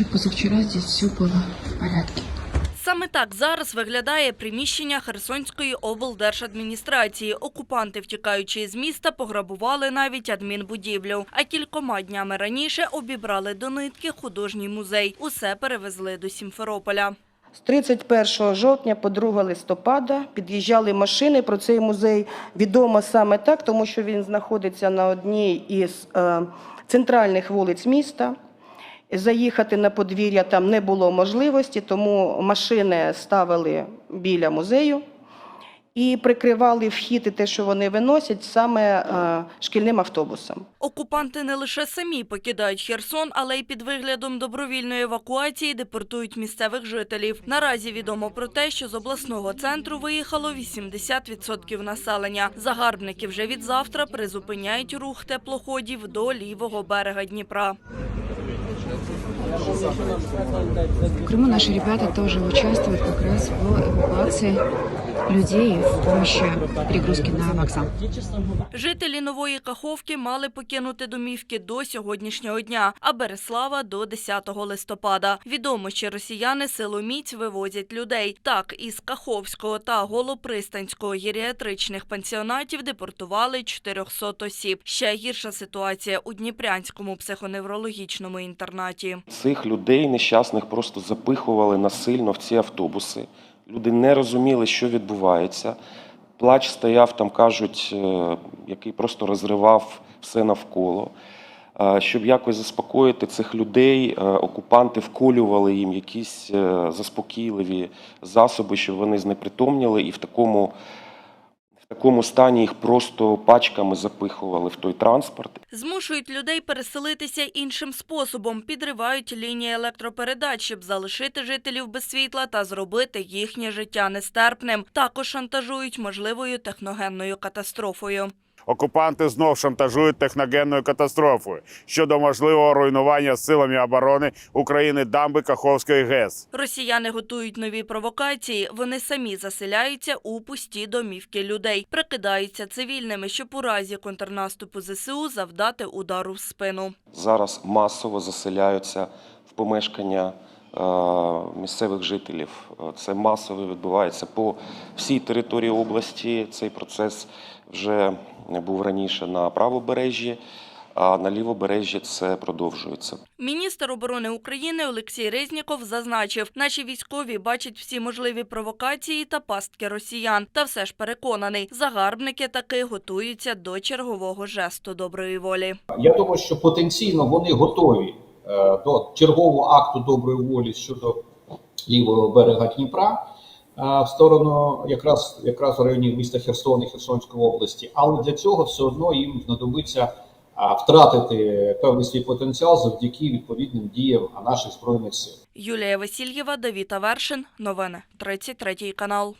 Еще позавчера здесь все было в порядке. Саме так зараз виглядає приміщення Херсонської облдержадміністрації. Окупанти, втікаючи з міста, пограбували навіть адмінбудівлю. А кількома днями раніше обібрали до нитки художній музей. Усе перевезли до Сімферополя. З 31 жовтня по 2 листопада під'їжджали машини. Про цей музей відомо саме так, тому що він знаходиться на одній із е, центральних вулиць міста. Заїхати на подвір'я там не було можливості, тому машини ставили біля музею і прикривали вхід і те, що вони виносять, саме е, шкільним автобусом. Окупанти не лише самі покидають Херсон, але й під виглядом добровільної евакуації депортують місцевих жителів. Наразі відомо про те, що з обласного центру виїхало 80% населення. Загарбники вже від завтра призупиняють рух теплоходів до лівого берега Дніпра. В Крыму наши ребята тоже участвуют как раз в эвакуации людей в помощи перегрузки на вокзал. Жителі нової Каховки мали покинути домівки до сьогоднішнього дня, а Береслава до 10 листопада. Відомо, що росіяни силоміць вивозять людей. Так, із Каховського та Голопристанського геріатричних пансіонатів депортували 400 осіб. Ще гірша ситуація у Дніпрянському психоневрологічному інтернаті. Цих людей нещасних просто запихували насильно в ці автобуси. Люди не розуміли, що відбувається. Плач стояв там, кажуть, е, який просто розривав все навколо. Е, Щоб якось заспокоїти цих людей, е, окупанти вколювали їм якісь заспокійливі засоби, щоб вони знепритомніли, і в такому, такому стані їх просто пачками запихували в той транспорт. Змушують людей переселитися іншим способом, підривають лінії електропередач, щоб залишити жителів без світла та зробити їхнє життя нестерпним. Також шантажують можливою техногенною катастрофою. Окупанти знов шантажують техногенною катастрофою щодо можливого руйнування силами оборони України дамби Каховської ГЕС. Росіяни готують нові провокації. Вони самі заселяються у пусті домівки людей, прикидаються цивільними, щоб у разі контрнаступу ЗСУ завдати удару в спину. зараз масово заселяються в помешкання е, місцевих жителів. Це масово відбувається по всій території області. Цей процес вже був раніше на правобережжі, а на лівобережжі це продовжується. Міністр оборони України Олексій Резніков зазначив, наші військові бачать всі можливі провокації та пастки росіян. Та все ж переконаний, загарбники таки готуються до чергового жесту доброї волі. Я думаю, що потенційно вони готові е, до чергового акту доброї волі щодо лівого берега Дніпра в сторону якраз якраз в районі міста Херсон і Херсонської області. Але для цього все одно їм знадобиться втратити певний свій потенціал завдяки відповідним діям наших збройних сил. Юлія Васильєва, Давіта Вершин. Новини 33 канал.